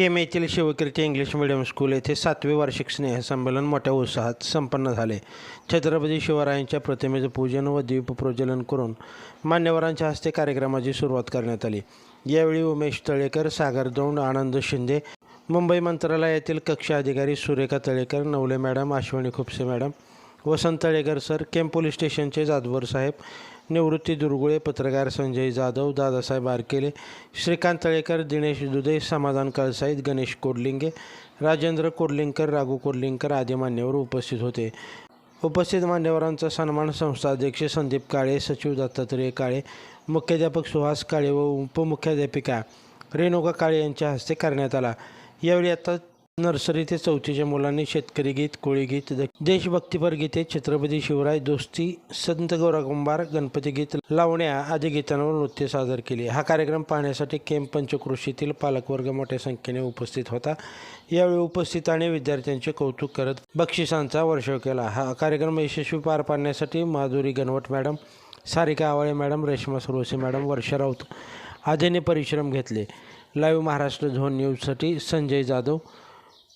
केम येथील शिवकीर्ती English medium school येथे सातवे वार्षिक स्नेहसंमेलन मोठ्या उत्साहात संपन्न झाले. छत्रपती शिवरायांच्या प्रतिमेचं पूजन व दीपप्रज्वलन करून मान्यवरांच्या हस्ते कार्यक्रमाची सुरुवात करण्यात आली. यावेळी उमेश तळेकर सागर दौंड आनंद शिंदे मुंबई मंत्रालयातील कक्ष अधिकारी Surekha Talekar Navale madam Ashwini Khupase madam Vasant Talekar sir Kem police स्टेशनचे जाधवर साहेब निवृत्ती दुर्गुळे पत्रकार संजय जाधव दादासाहेब आरकेले श्रीकांत तळेकर दिनेश दुधे समाधान कळसाईत गणेश कोडलिंगे राजेंद्र कोडलिंगकर राघू कोडलिंगकर आदी मान्यवर उपस्थित होते. उपस्थित मान्यवरांचा सन्मान संस्थाध्यक्ष संदीप काळे सचिव दत्तात्रय काळे मुख्याध्यापक सुहास काळे व उपमुख्याध्यापिका रेणुका काळे यांच्या हस्ते करण्यात आला. यावेळी आता नर्सरी ते चौथीच्या मुलांनी शेतकरी गीत कोळी गीत देशभक्तीपर गीते छत्रपती शिवराय दोस्ती संत गौरागुंबार गणपती गीत लावण्या आदी गीतांवर नृत्य सादर केले. हा कार्यक्रम पाहण्यासाठी केम पंचकृषीतील पालकवर्ग मोठ्या संख्येने उपस्थित होता. यावेळी उपस्थितांनी विद्यार्थ्यांचे कौतुक करत बक्षिसांचा वर्षाव केला. हा कार्यक्रम यशस्वी पार पाडण्यासाठी Madhuri Ganvat madam Sarika Awale madam Reshma Suravase madam Varsha Raut आदींनी परिश्रम घेतले. लाईव्ह महाराष्ट्र झोन न्यूजसाठी संजय जाधव